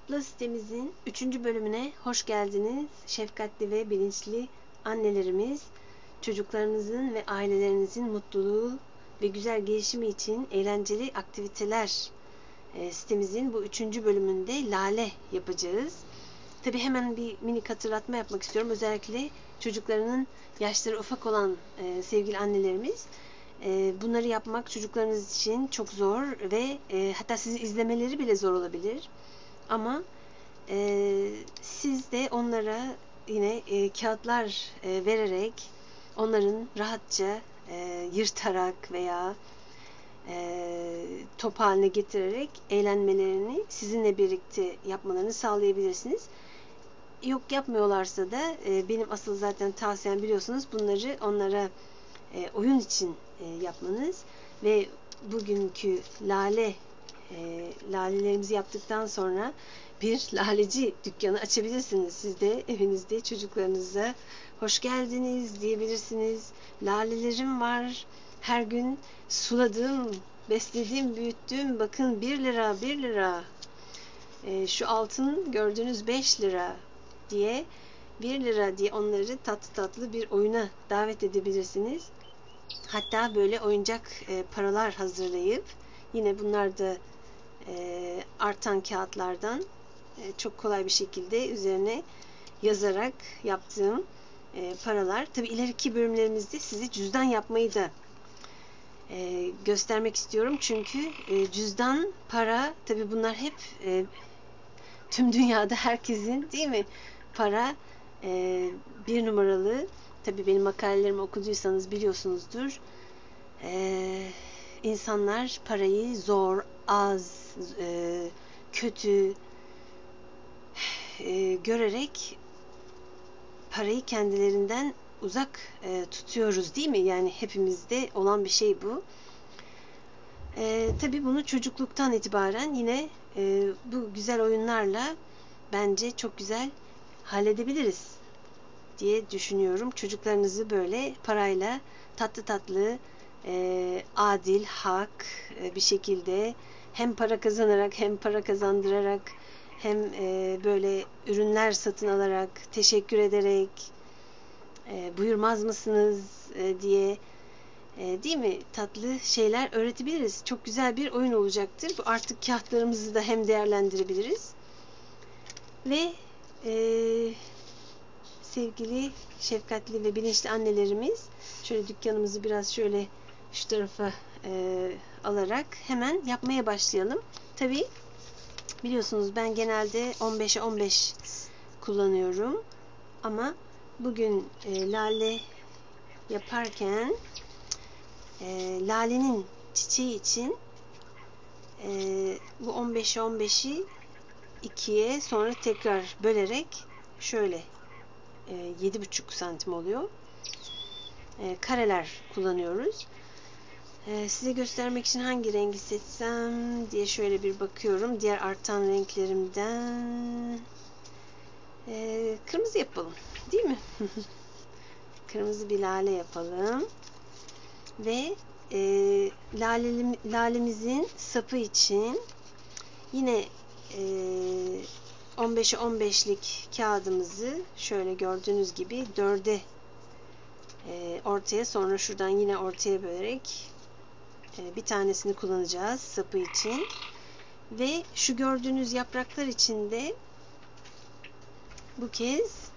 Tatlı sitemizin 3. bölümüne hoş geldiniz. Şefkatli ve bilinçli annelerimiz, çocuklarınızın ve ailelerinizin mutluluğu ve güzel gelişimi için eğlenceli aktiviteler e, sitemizin bu 3. bölümünde lale yapacağız. Tabi hemen bir minik hatırlatma yapmak istiyorum. Özellikle çocuklarının yaşları ufak olan e, sevgili annelerimiz e, bunları yapmak çocuklarınız için çok zor ve e, hatta sizi izlemeleri bile zor olabilir. Ama e, siz de onlara yine e, kağıtlar e, vererek onların rahatça e, yırtarak veya e, top haline getirerek eğlenmelerini sizinle birlikte yapmalarını sağlayabilirsiniz. Yok yapmıyorlarsa da e, benim asıl zaten tavsiyem biliyorsunuz bunları onlara e, oyun için e, yapmanız ve bugünkü lale e, lalelerimizi yaptıktan sonra bir laleci dükkanı açabilirsiniz. Siz de evinizde çocuklarınıza hoş geldiniz diyebilirsiniz. Lalelerim var. Her gün suladım, besledim, büyüttüm. Bakın 1 lira, 1 lira. E, şu altın gördüğünüz 5 lira diye 1 lira diye onları tatlı tatlı bir oyuna davet edebilirsiniz. Hatta böyle oyuncak e, paralar hazırlayıp yine bunlar da e, artan kağıtlardan e, çok kolay bir şekilde üzerine yazarak yaptığım e, paralar. Tabi ileriki bölümlerimizde size cüzdan yapmayı da e, göstermek istiyorum. Çünkü e, cüzdan, para tabi bunlar hep e, tüm dünyada herkesin değil mi? Para e, bir numaralı. Tabi benim makalelerimi okuduysanız biliyorsunuzdur. Eee insanlar parayı zor, az, e, kötü e, görerek parayı kendilerinden uzak e, tutuyoruz değil mi? Yani hepimizde olan bir şey bu. E, Tabi bunu çocukluktan itibaren yine e, bu güzel oyunlarla bence çok güzel halledebiliriz diye düşünüyorum. Çocuklarınızı böyle parayla tatlı tatlı e, adil, hak e, bir şekilde hem para kazanarak hem para kazandırarak hem e, böyle ürünler satın alarak teşekkür ederek e, buyurmaz mısınız e, diye e, değil mi tatlı şeyler öğretebiliriz. Çok güzel bir oyun olacaktır. Bu artık kağıtlarımızı da hem değerlendirebiliriz ve e, sevgili şefkatli ve bilinçli annelerimiz şöyle dükkanımızı biraz şöyle şu tarafa e, alarak hemen yapmaya başlayalım. Tabi biliyorsunuz ben genelde 15'e 15 kullanıyorum. Ama bugün e, lale yaparken e, lalenin çiçeği için e, bu 15'e 15'i ikiye sonra tekrar bölerek şöyle e, 7,5 santim oluyor. E, kareler kullanıyoruz. Ee, size göstermek için hangi rengi seçsem diye şöyle bir bakıyorum. Diğer artan renklerimden ee, kırmızı yapalım. Değil mi? kırmızı bir lale yapalım. Ve e, lale, lalemizin sapı için yine e, 15'e 15'lik kağıdımızı şöyle gördüğünüz gibi dörde e, ortaya sonra şuradan yine ortaya bölerek bir tanesini kullanacağız sapı için. Ve şu gördüğünüz yapraklar içinde bu kez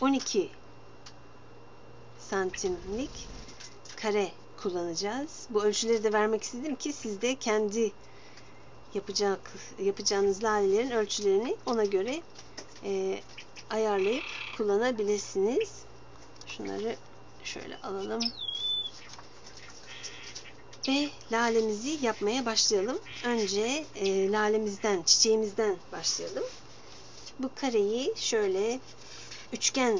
12 e, santimlik kare kullanacağız. Bu ölçüleri de vermek istedim ki siz de kendi yapacak yapacağınız lalelerin ölçülerini ona göre e, ayarlayıp kullanabilirsiniz. Şunları şöyle alalım ve lalemizi yapmaya başlayalım. Önce e, lalemizden, çiçeğimizden başlayalım. Bu kareyi şöyle üçgen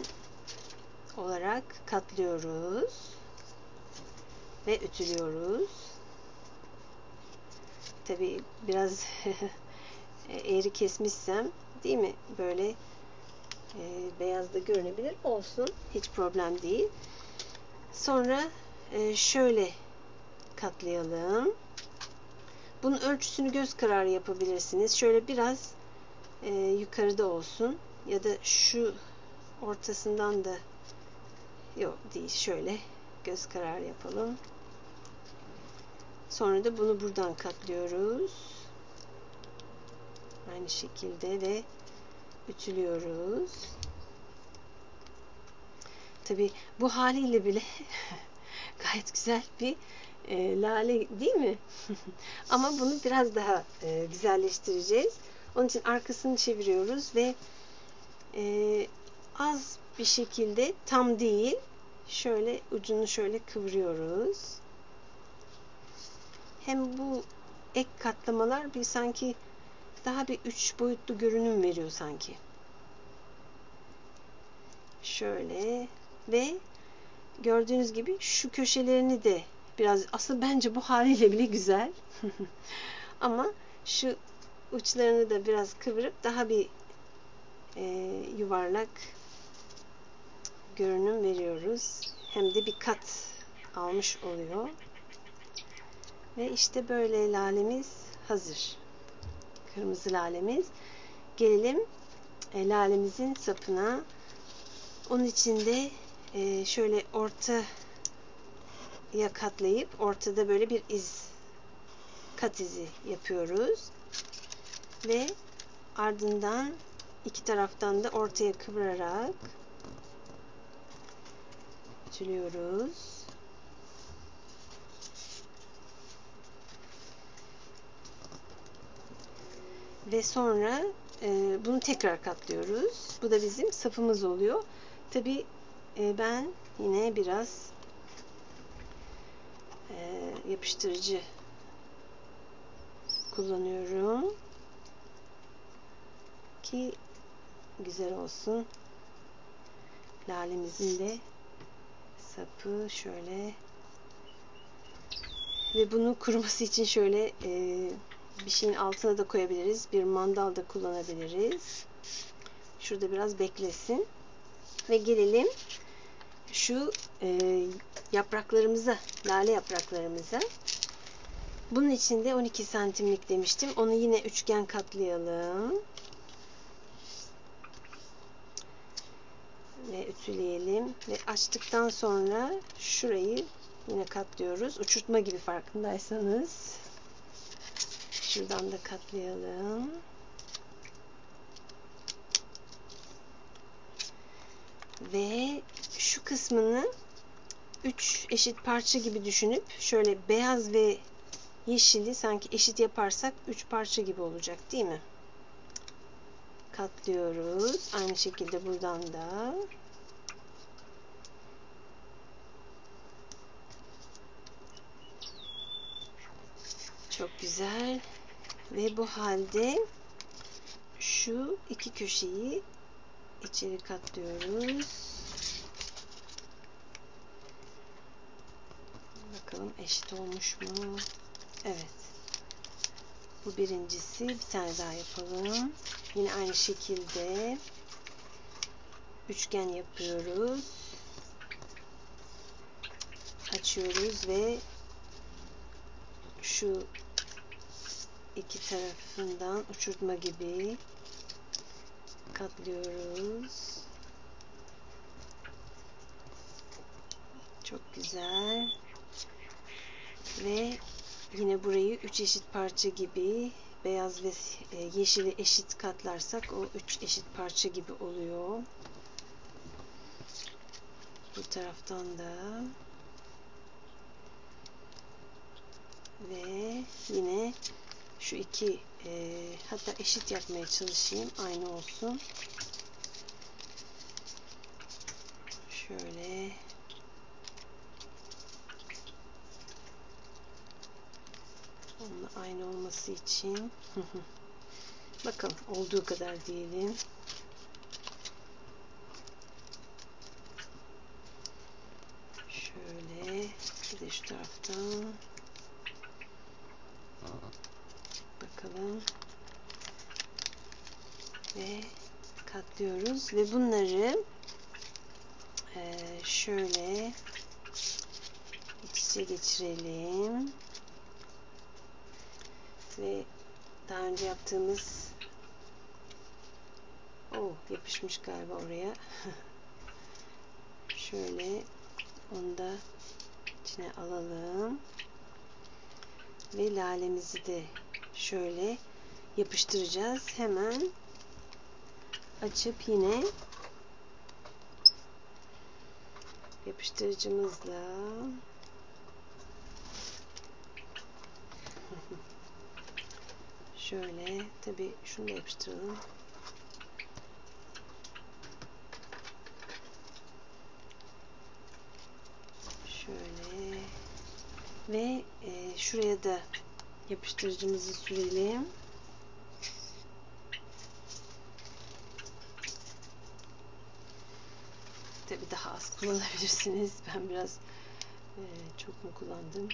olarak katlıyoruz ve ütülüyoruz. Tabi biraz eğri kesmişsem değil mi? Böyle e, beyaz görünebilir. Olsun. Hiç problem değil. Sonra e, şöyle katlayalım. Bunun ölçüsünü göz kararı yapabilirsiniz. Şöyle biraz e, yukarıda olsun ya da şu ortasından da yok değil şöyle göz kararı yapalım. Sonra da bunu buradan katlıyoruz. Aynı şekilde ve ütülüyoruz. Tabi bu haliyle bile gayet güzel bir e, lale değil mi? Ama bunu biraz daha e, güzelleştireceğiz. Onun için arkasını çeviriyoruz ve e, az bir şekilde tam değil şöyle ucunu şöyle kıvırıyoruz. Hem bu ek katlamalar bir sanki daha bir üç boyutlu görünüm veriyor sanki. Şöyle ve gördüğünüz gibi şu köşelerini de biraz aslında bence bu haliyle bile güzel. Ama şu uçlarını da biraz kıvırıp daha bir e, yuvarlak görünüm veriyoruz. Hem de bir kat almış oluyor. Ve işte böyle lalemiz hazır. Kırmızı lalemiz. Gelelim e, lalemizin sapına. Onun içinde e, şöyle ortaya katlayıp ortada böyle bir iz kat izi yapıyoruz. Ve ardından iki taraftan da ortaya kıvırarak ütülüyoruz. Ve sonra e, bunu tekrar katlıyoruz. Bu da bizim sapımız oluyor. Tabi e, ben yine biraz yapıştırıcı kullanıyorum ki güzel olsun. Lalemizin de sapı şöyle ve bunu kuruması için şöyle e, bir şeyin altına da koyabiliriz. Bir mandal da kullanabiliriz. Şurada biraz beklesin. Ve gelelim şu e, yapraklarımıza, lale yapraklarımıza. Bunun içinde 12 santimlik demiştim. Onu yine üçgen katlayalım. Ve ütüleyelim. Ve açtıktan sonra şurayı yine katlıyoruz. Uçurtma gibi farkındaysanız. Şuradan da katlayalım. Ve şu kısmını 3 eşit parça gibi düşünüp şöyle beyaz ve yeşili sanki eşit yaparsak 3 parça gibi olacak değil mi? Katlıyoruz. Aynı şekilde buradan da. Çok güzel. Ve bu halde şu iki köşeyi içeri katlıyoruz. Bakalım eşit olmuş mu? Evet. Bu birincisi. Bir tane daha yapalım. Yine aynı şekilde üçgen yapıyoruz. Açıyoruz ve şu iki tarafından uçurtma gibi katlıyoruz. Çok güzel. Ve yine burayı üç eşit parça gibi beyaz ve e, yeşili eşit katlarsak o üç eşit parça gibi oluyor. Bu taraftan da ve yine şu iki e, hatta eşit yapmaya çalışayım aynı olsun şöyle onunla aynı olması için. Bakın olduğu kadar diyelim. Şöyle bir de şu taraftan. Bakalım. Ve katlıyoruz. Ve bunları şöyle iç içe geçirelim ve daha önce yaptığımız Oh yapışmış galiba oraya. Şöyle onu da içine alalım. Ve lalemizi de şöyle yapıştıracağız. Hemen açıp yine yapıştırıcımızla şöyle tabi şunu da yapıştıralım. Şöyle ve e, şuraya da yapıştırıcımızı sürelim. Tabi daha az kullanabilirsiniz. Ben biraz e, çok mu kullandım?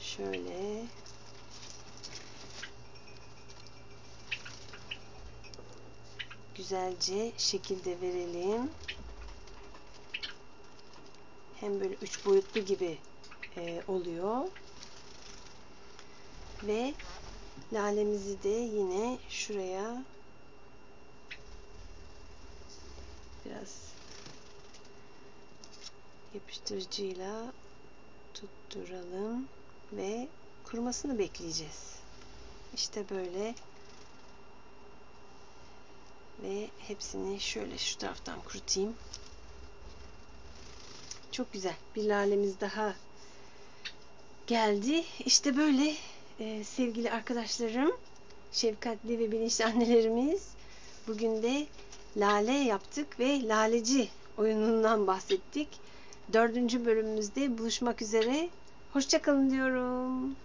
Şöyle güzelce şekilde verelim. Hem böyle üç boyutlu gibi e, oluyor. Ve lalemizi de yine şuraya biraz yapıştırıcıyla tutturalım ve kurumasını bekleyeceğiz. İşte böyle ve hepsini şöyle şu taraftan kurutayım. Çok güzel. Bir lalemiz daha geldi. İşte böyle e, sevgili arkadaşlarım, şefkatli ve bilinçli annelerimiz bugün de lale yaptık ve laleci oyunundan bahsettik. Dördüncü bölümümüzde buluşmak üzere. Hoşçakalın diyorum.